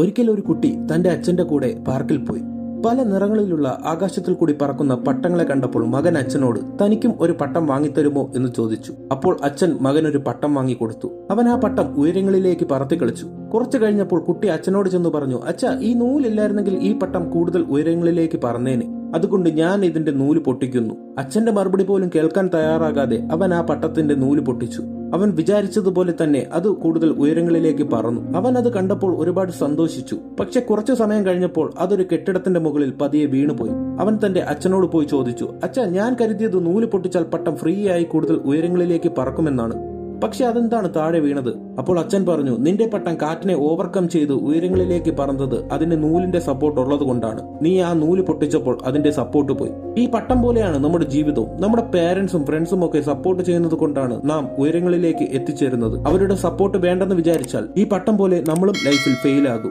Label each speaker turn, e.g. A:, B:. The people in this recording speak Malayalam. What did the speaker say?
A: ഒരിക്കൽ ഒരു കുട്ടി തന്റെ അച്ഛന്റെ കൂടെ പാർക്കിൽ പോയി. പല നിറങ്ങളിലുള്ള ആകാശത്തിൽ കൂടി പറക്കുന്ന പട്ടങ്ങളെ കണ്ടപ്പോൾ മകൻ അച്ഛനോട് തനിക്കും ഒരു പട്ടം വാങ്ങിത്തരുമോ? എന്ന് ചോദിച്ചു. അപ്പോൾ അച്ഛൻ മകനൊരു പട്ടം വാങ്ങിക്കൊടുത്തു അവൻ ആ പട്ടം ഉയരങ്ങളിലേക്ക് പറത്തി കളിച്ചു. കുറച്ചു കഴിഞ്ഞപ്പോൾ കുട്ടി അച്ഛനോട് ചെന്ന് പറഞ്ഞു അച്ഛ ഈ നൂലില്ലായിരുന്നെങ്കിൽ ഈ പട്ടം കൂടുതൽ ഉയരങ്ങളിലേക്ക് പറന്നേനെ. അതുകൊണ്ട് ഞാൻ ഇതിന്റെ നൂൽ പൊട്ടിക്കുന്നു. അച്ഛന്റെ മറുപടി പോലും കേൾക്കാൻ തയ്യാറാകാതെ അവൻ ആ പട്ടത്തിന്റെ നൂൽ പൊട്ടിച്ചു. അവൻ വിചാരിച്ചതുപോലെ തന്നെ അത് കൂടുതൽ ഉയരങ്ങളിലേക്ക് പറന്നു. അവൻ അത് കണ്ടപ്പോൾ ഒരുപാട് സന്തോഷിച്ചു. പക്ഷെ കുറച്ചു സമയം കഴിഞ്ഞപ്പോൾ അതൊരു കെട്ടിടത്തിന്റെ മുകളിൽ പതിയെ വീണുപോയി. അവൻ തന്റെ അച്ഛനോട് പോയി ചോദിച്ചു അച്ഛ ഞാൻ കരുതിയത് നൂൽ പൊട്ടിച്ചാൽ പട്ടം ഫ്രീ ആയി കൂടുതൽ ഉയരങ്ങളിലേക്ക് പറക്കുമെന്നാണ്. പക്ഷെ അതെന്താണ് താഴെ വീണത്? അപ്പോൾ അച്ഛൻ പറഞ്ഞു നിന്റെ പട്ടം കാറ്റിനെ ഓവർകം ചെയ്ത് ഉയരങ്ങളിലേക്ക് പറന്നത് അതിന്റെ നൂലിന്റെ സപ്പോർട്ട് ഉള്ളത് കൊണ്ടാണ്. നീ ആ നൂൽ പൊട്ടിച്ചപ്പോൾ അതിന്റെ സപ്പോർട്ട് പോയി. ഈ പട്ടം പോലെയാണ് നമ്മുടെ ജീവിതവും. നമ്മുടെ പേരൻസും ഫ്രണ്ട്സും ഒക്കെ സപ്പോർട്ട് ചെയ്യുന്നത് കൊണ്ടാണ് നാം ഉയരങ്ങളിലേക്ക് എത്തിച്ചേരുന്നത്. അവരുടെ സപ്പോർട്ട് വേണ്ടെന്ന് വിചാരിച്ചാൽ ഈ പട്ടം പോലെ നമ്മളും ലൈഫിൽ ഫെയിൽ ആകും.